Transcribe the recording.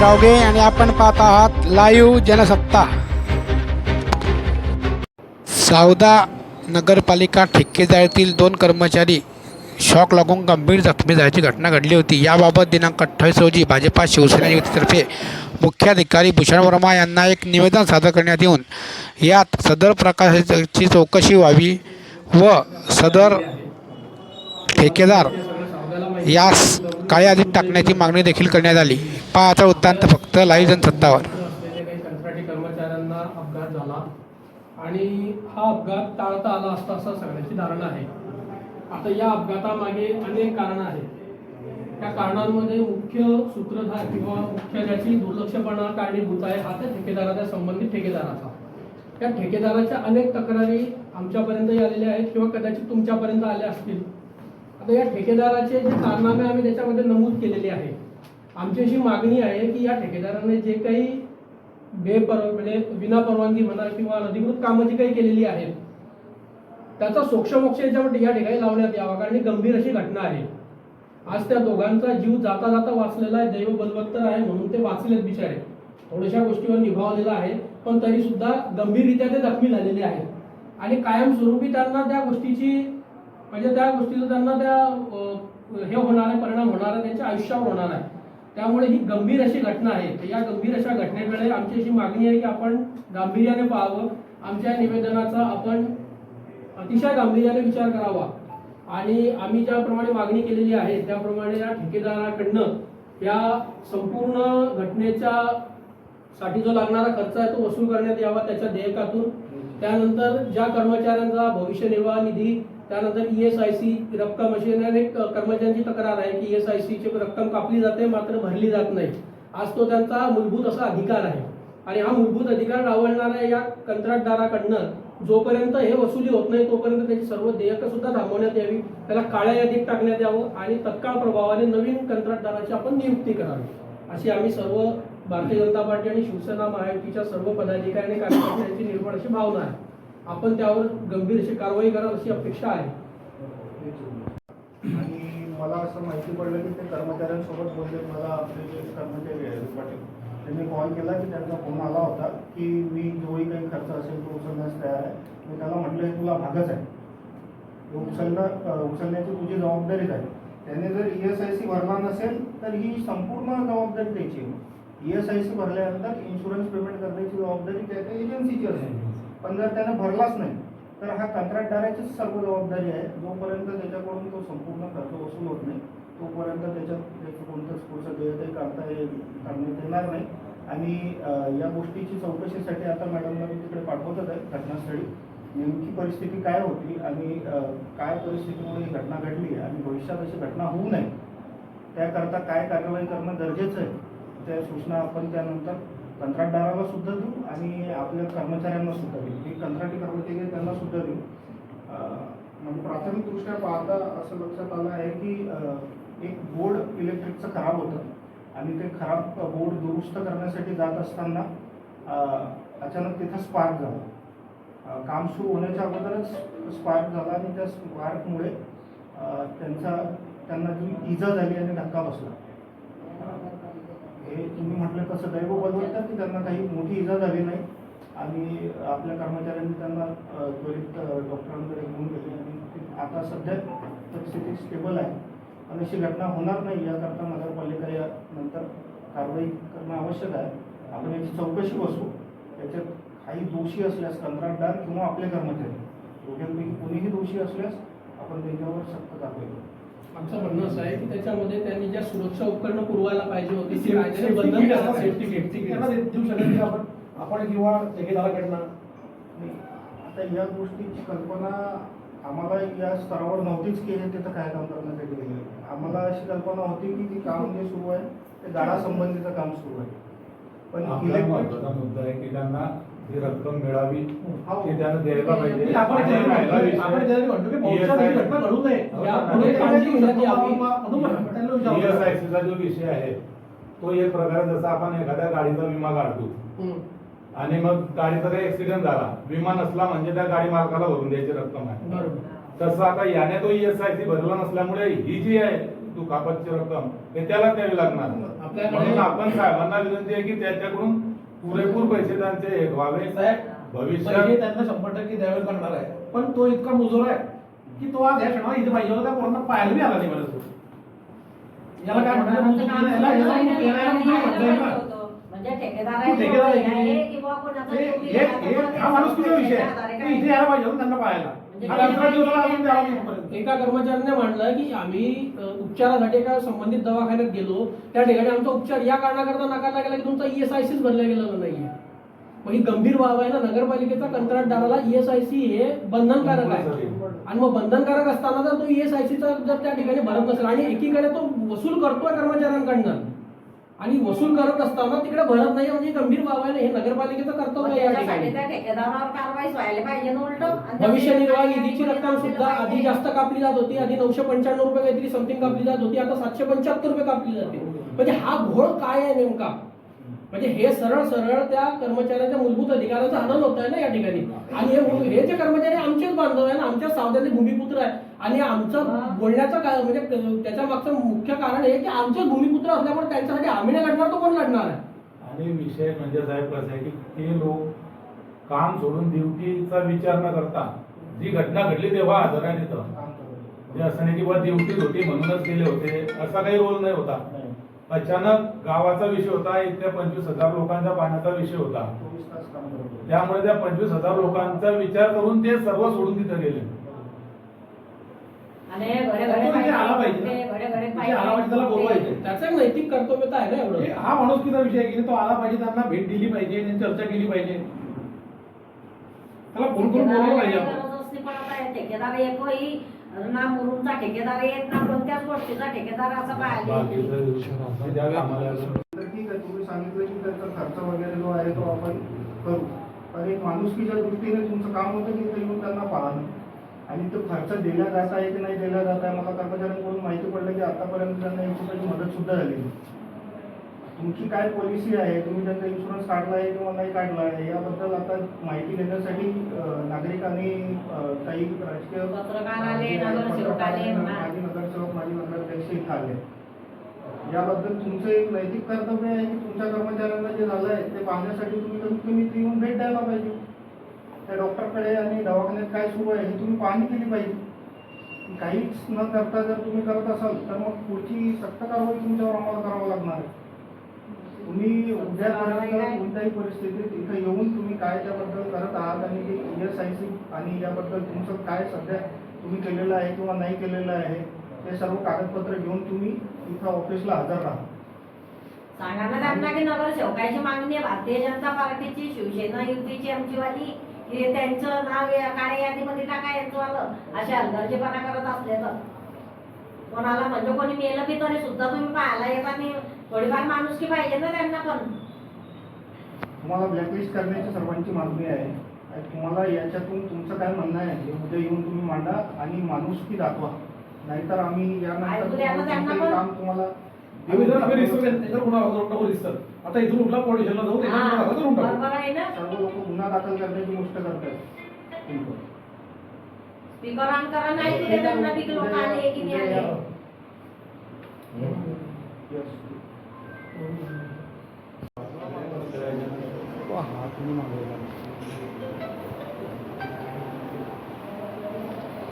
रावगे आणि आपण पाहत आहात लाईव्ह जनसत्ता. सावदा नगरपालिका ठेकेदारीतील दोन कर्मचारी शॉक लागून गंभीर जखमी झाल्याची घटना घडली होती. याबाबत दिनांक अठ्ठावीस रोजी भाजपा शिवसेना युतीतर्फे मुख्याधिकारी भूषण वर्मा यांना एक निवेदन सादर करण्यात येऊन यात सदर प्रकाशाची चौकशी व्हावी व सदर ठेकेदार यास काळ्या यादीत टाकण्याची मागणी देखील करण्यात आली. पाहाचा वृत्तांत फक्त लाईव्ह जनसत्तावर. असलेल्या काही कर्मचाऱ्यांना अपघात झाला आणि हा अपघात टाळता आला असता असं सगळ्यांची धारणा आहे. आता या अपघातामागे अनेक कारणं आहेत. त्या कारणांमध्ये मुख्य सूत्रधार किंवा मुख्य ज्याची दुर्लक्षपणा कारणीभूत आहे हा त्या ठेकेदाराच्या संबंधित ठेकेदाराचा त्या ठेकेदाराच्या अनेक तक्रारी आमच्यापर्यंतही आलेल्या आहेत किंवा कदाचित तुमच्यापर्यंत आल्या असतील. आता या ठेकेदाराचे जे कारनामे आम्ही त्याच्यामध्ये नमूद केलेले आहे आमची अशी मागणी आहे की या ठेकेदाराने जे काही बेपर म्हणजे विना परवानगी म्हणा किंवा अनधिकृत कामं जी काही केलेली आहेत त्याचा सोक्षमोक्ष याच्यामध्ये या ठिकाणी लावण्यात यावा कारण ही गंभीर अशी घटना आहे. आज त्या दोघांचा जीव जाता जाता वाचलेला आहे दैव बलवत्तर आहे म्हणून ते वाचलेत बिचारे. थोड्याशा गोष्टीवर निभावलेला आहे पण तरी सुद्धा गंभीररित्या ते जखमी झालेले आहेत. आणि कायमस्वरूपी त्यांना त्या गोष्टीची म्हणजे त्या गोष्टीचा त्यांना त्या हे होणार आहे परिणाम होणार आहे त्यांच्या आयुष्यावर होणार आहे. त्यामुळे ही गंभीर अशी घटना आहे. या गंभीर अशा घटनेकडे आमची अशी मागणी आहे की आपण गांभीर्याने पाहावं. आमच्या निवेदनाचा आपण अतिशय गांभीर्याने विचार करावा. आणि आम्ही ज्याप्रमाणे मागणी केलेली आहे त्याप्रमाणे या ठेकेदाराकडनं या संपूर्ण घटनेच्या साठी जो लागणारा खर्च आहे तो वसूल करण्यात यावा त्याच्या देयकातून त्यानंतर ज्या कर्मचाऱ्यांचा भविष्य निर्वाह निधी त्यानंतर ई एस आय सी रक्कम अशी अनेक कर्मचाऱ्यांची तक्रार आहे की ई एस आय सीची रक्कम कापली जाते मात्र भरली जात नाही. आज तो त्यांचा मूलभूत असा अधिकार आहे. आणि हा मूलभूत अधिकार डावलणाऱ्या या कंत्राटदाराकडनं जोपर्यंत हे वसुली होत नाही तोपर्यंत त्याची सर्व देयकं सुद्धा थांबवण्यात यावी. त्याला काळ्या यादीत टाकण्यात यावं आणि तत्काळ प्रभावाने नवीन कंत्राटदाराची आपण नियुक्ती करावी. अशी आम्ही सर्व भारतीय जनता पार्टी आणि शिवसेना महायुतीच्या सर्व पदाधिकारी आणि कार्यकर्त्यांची निर्माण अशी भावना आहे. आपण त्यावर गंभीर अशी कारवाई कराल अशी अपेक्षा आहे. आणि मला असं माहिती पडलं की ते कर्मचाऱ्यांसोबत बोलले मला आपले जे कर्मचारी आहेत पाटील त्यांनी कॉल केला की त्यांचा फोन आला होता की मी जोही काही खर्च असेल तो उचलण्यास तयार आहे. मी त्याला म्हटलं हे तुला भागच आहे. तो उचलणं उचलण्याची तुझी जबाबदारीच आहे. त्याने जर ई एस आय सी भरला नसेल तर ही संपूर्ण जबाबदारी त्याची ई एस आय सी भरल्यानंतर इन्शुरन्स पेमेंट करण्याची जबाबदारी त्या त्या एजन्सीची असेल. पण जर त्याने भरलाच नाही तर हा कंत्राटदाराचीच सर्व जबाबदारी आहे. जोपर्यंत त्याच्याकडून तो संपूर्ण खर्च वसूल होत नाही तोपर्यंत त्याच्यात त्याचं कोणतंच पुढचं देयकही काढता येईल करण्यात येणार नाही. आणि या गोष्टीची चौकशीसाठी आता मॅडमला मी तिकडे पाठवतच आहे घटनास्थळी. नेमकी परिस्थिती काय होती आणि काय परिस्थितीमुळे ही घटना घडली आणि भविष्यात अशी घटना होऊ नये त्याकरता काय कार्यवाही करणं गरजेचं आहे त्या सूचना आपण त्यानंतर कंत्राटदाराला सुद्धा देऊ. कर्मचाऱ्यांना सुद्धा देऊ जे कंत्राटी कर्मचारी आहेत त्यांना सुद्धा देऊ म्हणजे प्राथमिकदृष्ट्या पाहता असं लक्षात आलं आहे की एक बोर्ड इलेक्ट्रिकचं खराब होतं आणि ते खराब बोर्ड दुरुस्त करण्यासाठी जात असताना अचानक तिथं स्पार्क झाला. काम सुरू होण्याच्या अगोदरच स्पार्क झाला आणि त्या स्पार्कमुळे त्यांचा त्यांना जी इजा झाली आणि धक्का बसला. हे तुम्ही म्हटलं तसं दैव बदलतं की त्यांना काही मोठी इजा झाली नाही. आणि आपल्या कर्मचाऱ्यांनी त्यांना त्वरित डॉक्टरांकडे घेऊन गेले. आणि आता सध्या परिस्थिती स्टेबल आहे. आणि अशी घटना होणार नाही याकरता नगरपालिका या नंतर कारवाई करणं आवश्यक आहे. आपण याची चौकशी बसू याच्यात काही दोषी असल्यास कंत्राटदार किंवा आपले कर्मचारी. दोघांपैकी कोणीही दोषी असल्यास आपण त्यांच्यावर सक्त कारवाई करू. आमचं म्हणणं असं आहे की त्याच्यामध्ये त्यांनी ज्या सुरक्षा उपकरणं पुरवायला पाहिजे होती ती देऊ शकत नाही आपण. आपण किंवा ठेकेदाराकडनं नाही, आता या गोष्टीची कल्पना आम्हाला या स्तरावर नव्हतीच की हे तिथं काय काम करण्यासाठी गेले आम्हाला अशी कल्पना होती की ते काम जे सुरू आहे ते गाडा संबंधीचं काम सुरू आहे पण महत्त्वाचा मुद्दा आहे की त्यांना ही रक्कम मिळावी हो. ती त्यांना द्यायला पाहिजे ही जो विषय आहे तो एक प्रकारे जसा आपण एखाद्या गाडीचा विमा काढतो. आणि मग गाडीचा काही ऍक्सिडेंट झाला विमा नसला म्हणजे त्या गाडी मालकाला भरून द्यायची रक्कम आहे तसं आता याने तो ईएसआयसी भरला नसल्यामुळे ही जी आहे दुखापतची रक्कम हे त्याला द्यावी लागणार म्हणून आपण साहेबांना विनंती आहे की त्याच्याकडून पुरेपूर पैसे त्यांचे हे व्हावे भविष्यात त्यांना शंभर टक्के द्यावेच लागणार आहे पण तो इतका मुजोर आहे की तो आज या क्षणाला इथे पाहिजे होता कोरोना पाहायला बी आला नाही मला तो. याला काय म्हणायचं हे- हे- हे- हा माणूस विषय आहे? इथे? यायला पाहिजे त्यांना पाहायला. म्हणजे हा. एका कर्मचाऱ्याने म्हटलं की आम्ही उपचारासाठी एका संबंधित दवाखान्यात गेलो. त्या ठिकाणी आमचा उपचार या कारणाकरता नाकारला गेला की तुमचा E ईएसआयसीच भरला गेलेला नाहीये. मग ही गंभीर बाब आहे ना नगरपालिकेचा कंत्राटदाराला ईएसआयसी हे बंधनकारक आहे. आणि मग बंधनकारक असताना जर तो E ईएसआयसीचा जर त्या ठिकाणी भरत नसेल आणि एकीकडे तो वसूल करतोय कर्मचाऱ्यांकडनं आणि वसूल करत असताना तिकडे भरत नाही म्हणजे गंभीर बाब आहे ना हे नगरपालिकेचं कर्तव्य या ठिकाणी. भविष्य निर्वाह निधीची रक्कम सुद्धा आधी. जास्त कापली जात होती आधी नऊशे पंच्याण्णव रुपये काहीतरी समथिंग कापली जात होती आता सातशे पंच्याहत्तर रुपये कापली जाते. म्हणजे हा घोळ काय आहे नेमका? म्हणजे हे सरळ सरळ त्या कर्मचाऱ्यांच्या मूलभूत अधिकाराचा हनन होत आहे ना या ठिकाणी. आणि हे हे जे कर्मचारी आमचेच बांधव आहे ना आमच्या सावधानी भूमिपुत्र आहे. आणि आमचं बोलण्याचं काय म्हणजे त्याच्या मागचं मुख्य कारण हे की आमचेच भूमिपुत्र असल्यामुळे त्यांच्यासाठी आम्ही नाही लढणार तो कोण लढणार आहे? आणि विषय म्हणजे साहेब कसं आहे की ते लोक काम सोडून ड्युटीचा विचार न करता जी घटना घडली तेव्हा हजर आहे तिथं. म्हणजे असं नाही की बा ड्युटीत होती म्हणूनच गेले होते असा काही रोल नाही होता. अचानक गावाचा विषय होता इथल्या पंचवीस हजार लोकांच्या पाण्याचा विषय होता. त्यामुळे त्या पंचवीस हजार लोकांचा विचार करून ते सर्व सोडून तिथं गेले. त्याचं नैतिक कर्तव्यता आहे ना एवढं. हा माणूस किती विषय की तो आला पाहिजे त्यांना भेट दिली पाहिजे त्यांनी चर्चा केली पाहिजे. त्याला फोन करून बोलवलं पाहिजे ना मुरुमचा ठेकेदार येत ना कोणत्याच गोष्टीचा ठेकेदार असा पाहिजे बाकीचं ज्या कामाला तर ठीक आहे तुम्ही सांगितलं की त्याचा खर्च वगैरे जो आहे तो आपण करू. पण एक माणुसकीच्या दृष्टीने तुमचं काम होतं की येऊन त्यांना पाहणं. आणि तो खर्च दिला जात आहे की नाही दिला जात आहे मला कर्मचाऱ्यांकडून माहिती पडलं की आतापर्यंत त्यांना एक मदत सुद्धा झाली नाही. तुमची काय पॉलिसी आहे? तुम्ही त्यांचा इन्शुरन्स काढला आहे किंवा नाही काढला आहे? याबद्दल आता माहिती देण्यासाठी नागरिकांनी काही राजकीय. माजी नगरसेवक माजी नगराध्यक्ष इथं आले. याबद्दल तुमचं एक नैतिक कर्तव्य आहे की तुमच्या कर्मचाऱ्यांना जे झालं आहे ते पाहण्यासाठी तुम्ही कमीत कमी येऊन भेट द्यायला पाहिजे. त्या डॉक्टरकडे आणि दवाखान्यात काय सुरू आहे हे तुम्ही पाहणी केली पाहिजे. काहीच न करता जर तुम्ही करत असाल तर मग पुढची सक्त कारवाई तुमच्यावर आम्हाला करावं लागणार आहे. तुम्ही उद्यापर्यंत कोणत्याही परिस्थितीत इथं येऊन तुम्ही काय त्याबद्दल करत आहात आणि ते ई एस आय सी आणि याबद्दल तुमचं काय सध्या तुम्ही केलेलं आहे किंवा नाही केलेलं आहे ते सर्व कागदपत्र घेऊन तुम्ही इथं ऑफिसला हजर राहा. सांगा ना की नगरसेवकाची मागणी आहे. भारतीय जनता पार्टीची शिवसेना युतीची आमची वाली हे त्यांचं नाव या कार्य यादीमध्ये टाकायचं आलं. असे हलगर्जीपणा करत असले तर. कोणाला म्हणजे कोणी मेलं बी तरी सुद्धा तुम्ही पाहायला येत नाही. थोडीफार माणुसकी पाहिजे ना त्यांना पण. तुम्हाला ब्लॅकलिस्ट करण्याची सर्वांची मागणी आहे. आणि तुम्हाला याच्यातून तुमचं काय म्हणणं आहे? हे उद्या येऊन तुम्ही मांडा आणि माणुसकी दाखवा. नाहीतर आम्ही यानंतर ना तुम्हाला त्यांना कोणतंही पण. काम तुम्हाला आम्ही जर आम्ही रिस्क त्याच्यावर गुन्हा नको रिस्क आता इथून उठला पोलीस स्टेशनला जाऊ त्याच्यावर हा, गुन्हा करून टाकू. बरोबर आहे ना? सर्व लोक गुन्हा दाखल करण्याची गोष्ट करतात स्पीकर ऑन करा नाही तिथे त्यांना बी लोक आले की नाही आले. Yes. 아, 그림만 보면.